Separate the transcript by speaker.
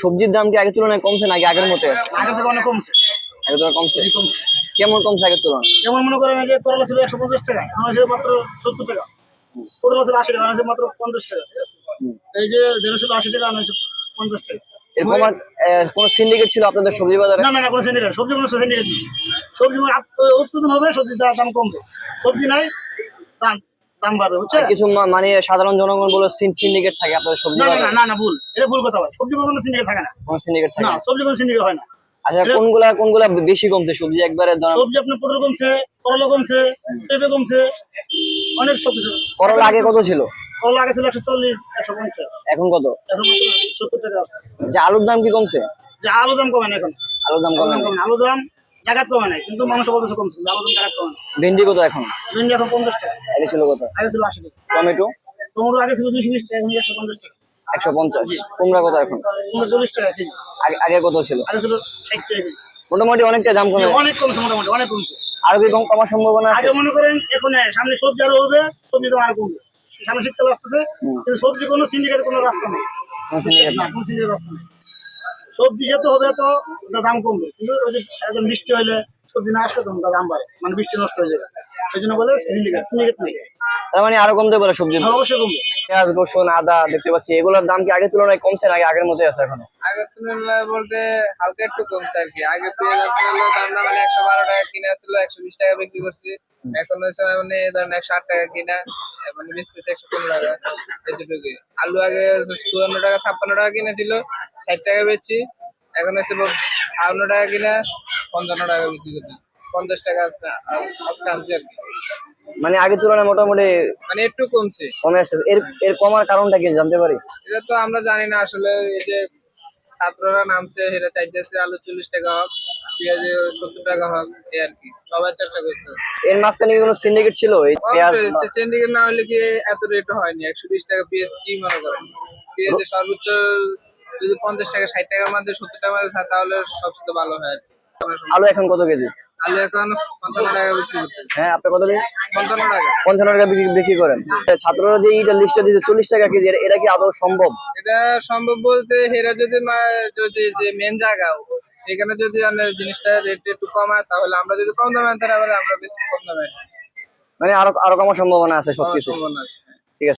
Speaker 1: সবজির দাম কি আগের তুলনায় কমছে নাকি আগের মতো আছে?
Speaker 2: আগের থেকে অনেক কমছে।
Speaker 1: আগের তুলনায় কমছে?
Speaker 2: কমছে।
Speaker 1: কেমন কমছে আগের তুলনায়?
Speaker 2: যেমন মনে করেন যে করলা ছিল একশো পঞ্চাশ টাকা আমার ছিল মাত্র সত্তর টাকা। করলা ছিল আশি টাকা আমার মাত্র পঞ্চাশ টাকা এই যে যেটা ছিল আশি টাকা আমার পঞ্চাশ টাকা।
Speaker 1: এরকম আর, সিন্ডিকেট ছিল আপনাদের সবজি বাজারে?
Speaker 2: না না না কোনো সিন্ডিকেট সবজি কোনো সিন্ডিকেট নেই। সবজি মানে উৎপাদন হবে সবজির দাম কমবে। সবজি নাই দাম দাম বাড়বে বুঝছে?
Speaker 1: কিছু মানে সাধারণ জনগণ বলে সিন্ডিকেট থাকে আপনাদের সবজি
Speaker 2: না না না
Speaker 1: বাজারে।
Speaker 2: না না ভুল। এটা ভুল কথা ভাই। সবজি কোনো সিন্ডিকেট থাকে না।
Speaker 1: কোনো সিন্ডিকেট থাকে
Speaker 2: না
Speaker 1: না।
Speaker 2: সবজি কোনো সিন্ডিকেট হয় না।
Speaker 1: আচ্ছা কোনগুলা কোনগুলা বেশি কমছে? সবজি একবারে
Speaker 2: সবজি আপনার পটল কমছে করলা কমছে পেঁপে কমছে অনেক সবজি
Speaker 1: করলা আগে কত ছিল?
Speaker 2: করলা আগে ছিল একশো চল্লিশ একশো পঞ্চাশ।
Speaker 1: এখন কত?
Speaker 2: এখন সত্তর টাকা আছে।
Speaker 1: যে আলুর দাম কি কমছে?
Speaker 2: যে আলু দাম কমে না এখন।
Speaker 1: আলুর দাম
Speaker 2: আলু
Speaker 1: কমে
Speaker 2: দাম
Speaker 1: না।
Speaker 2: কমে না। আলু দাম জায়গা কমে নাই কিন্তু মানুষ বলতেছে কমছে দাম জায়গা কমে
Speaker 1: ভেন্ডি কত এখন?
Speaker 2: ভেন্ডি এখন পঞ্চাশ টাকা।
Speaker 1: আগে ছিল কত?
Speaker 2: আগে ছিল আশি টাকা।
Speaker 1: টমেটো?
Speaker 2: টমেটো আগে ছিল দুইশো বিশ টাকা এখন একশো পঞ্চাশ টাকা।
Speaker 1: একশো পঞ্চাশ। কুমড়া কত এখন?
Speaker 2: কুমড়ো চল্লিশ টাকা কেজি।
Speaker 1: আগে আগে কত ছিল?
Speaker 2: আগে ছিল ষাট টাকা কেজি।
Speaker 1: মোটামুটি অনেকটা দাম কমে
Speaker 2: অনেক কমছে মোটামুটি অনেক কমছে।
Speaker 1: আরও কি কম কমার সম্ভাবনা আছে?
Speaker 2: মনে করেন এখন সামনে সবজি আরও হবে সবজি দাম আরও কমবে। সামনে শীতকাল আসতেছে কিন্তু সবজি কোনো সিন্ডিকেট কোনো রাস্তা নেই।
Speaker 1: কোনো syndicate
Speaker 2: রাস্তা নেই। সবজি যেহেতু হবে তো ওটার দাম কমবে। কিন্তু ওই যে একদম বৃষ্টি হলে সবজি না আসলে তখন দাম বাড়ে। মানে বৃষ্টি নষ্ট হয়ে যাবে। এই জন্য বলে সিন্ডিকেট সিন্ডিকেট নেই।
Speaker 1: তার মানে আরও কমতে পারে সবজি?
Speaker 2: হ্যাঁ, অবশ্যই কমবে।
Speaker 1: পেঁয়াজ রসুন আদা দেখতে পাচ্ছি। এগুলোর দাম কি আগের তুলনায় কমছে নাকি আগের মতোই আছে এখনও?
Speaker 3: আগের তুলনায় বলতে হালকা একটু কমছে আর কি। আগে পেঁয়াজ দাম না মানে একশো বারো টাকা কিনে আসছিল একশো বিশ টাকা বিক্রি করছি। এখন হচ্ছে মানে ধরেন একশো আট টাকা কিনা। মানে বেচতেছে একশো পনেরো টাকা এতটুকুই। আলু আগে চুয়ান্ন টাকা ছাপ্পান্ন টাকা কিনেছিল ষাট টাকা বেচছি। এখন হচ্ছে বাউন্ন টাকা কিনা পঞ্চান্ন টাকা বিক্রি করছি। পঞ্চাশ টাকা আজকে আনছি আর কি।
Speaker 1: মানে আগের তুলনায় মোটামুটি
Speaker 3: মানে একটু কমছে।
Speaker 1: কমে আসছে। এর এর কমার কারণটা কি জানতে পারি?
Speaker 3: এটা তো আমরা জানি না আসলে এই যে ছাত্ররা নামছে সেটা চাইতেছে আলু চল্লিশ টাকা হোক পেঁয়াজ সত্তর টাকা হোক এই আর কি। সবাই চেষ্টা করতে হবে।
Speaker 1: এর মাঝখানে কি কোনো সিন্ডিকেট ছিল? এই পেঁয়াজ
Speaker 3: অবশ্যই
Speaker 1: বা-
Speaker 3: না হলে কি এত রেট হয়নি। একশো বিশ টাকা পেঁয়াজ কি মনে করেন? পেঁয়াজের সর্বোচ্চ যদি পঞ্চাশ টাকা ষাট টাকার মধ্যে সত্তর টাকার মধ্যে থাকে তাহলে সবচেয়ে ভালো হয়
Speaker 1: আলু এখন কত কেজি?
Speaker 3: আলু এখন পঞ্চান্ন টাকা বিক্রি করতে
Speaker 1: হ্যাঁ আপনি কত
Speaker 3: পঞ্চান্ন টাকা।
Speaker 1: পঞ্চান্ন টাকা বিক্রি করেন। ছাত্ররা যে এইটা লিস্টে দিচ্ছে চল্লিশ টাকা কেজি এটা কি আদৌ সম্ভব?
Speaker 3: এটা সম্ভব বলতে হেরা যদি যদি যে মেন জায়গা সেখানে যদি আমরা জিনিসটা রেট একটু কমায় তাহলে আমরা যদি কম দামে আনতে পারি আমরা বেশি কম দামে
Speaker 1: মানে আরও আরও কমার সম্ভাবনা আছে। সবকিছু
Speaker 3: সম্ভাবনা আছে